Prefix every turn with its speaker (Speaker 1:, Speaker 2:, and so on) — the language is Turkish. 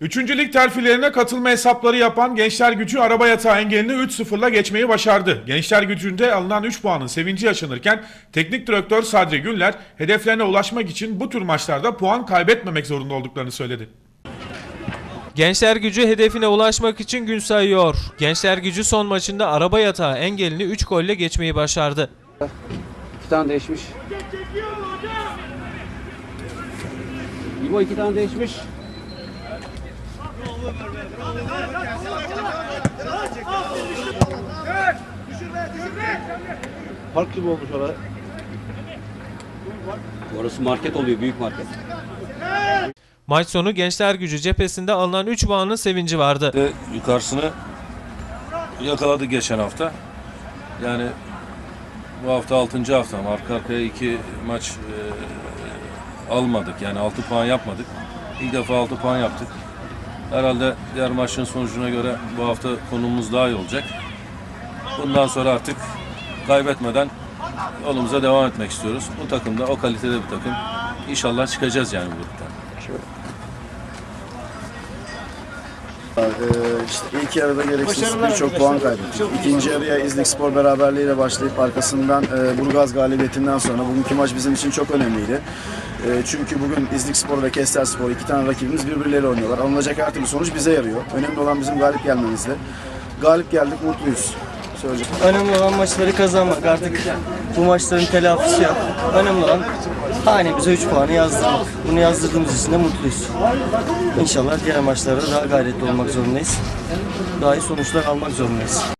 Speaker 1: Üçüncü lig terfilerine katılma hesapları yapan Gençler Gücü araba yatağı engelini 3-0'la geçmeyi başardı. Gençler Gücü'nde alınan 3 puanın sevinci yaşanırken teknik direktör Sadri Günler hedeflerine ulaşmak için bu tür maçlarda puan kaybetmemek zorunda olduklarını söyledi.
Speaker 2: Gençler Gücü hedefine ulaşmak için gün sayıyor. Gençler Gücü son maçında araba yatağı engelini 3 golle geçmeyi başardı.
Speaker 3: İki tane değişmiş. İbo iki tane değişmiş. Park gibi olmuş orada. Orası market oluyor, büyük market.
Speaker 2: Maç sonu Gençler Gücü cephesinde alınan 3 puanın sevinci vardı.
Speaker 4: Ve yukarısını yakaladı geçen hafta. Yani bu hafta 6. haftam. Arka arkaya iki maç e, almadık. Yani 6 puan yapmadık. İlk defa 6 puan yaptık. Herhalde diğer maçın sonucuna göre bu hafta konumuz daha iyi olacak. Bundan sonra artık kaybetmeden yolumuza devam etmek istiyoruz. Bu takım da o kalitede bir takım. İnşallah çıkacağız yani bu gruptan.
Speaker 5: İşte ilk yarıda gereksiz birçok puan kaybettik. İkinci yarıya İznik Spor beraberliğiyle başlayıp arkasından e, Burgaz galibiyetinden sonra bugünkü maç bizim için çok önemliydi. E, çünkü bugün İznik Spor ve Kestel Spor iki tane rakibimiz birbirleriyle oynuyorlar. Alınacak her türlü sonuç bize yarıyor. Önemli olan bizim galip gelmemizde. Galip geldik, mutluyuz. Söyleyecek.
Speaker 6: Önemli olan maçları kazanmak. Artık bu maçların telafisi yok. Önemli olan hanemize 3 puanı yazdırmak. Bunu yazdırdığımız için de mutluyuz. İnşallah diğer maçlarda daha gayretli olmak zorundayız. Daha iyi sonuçlar almak zorundayız.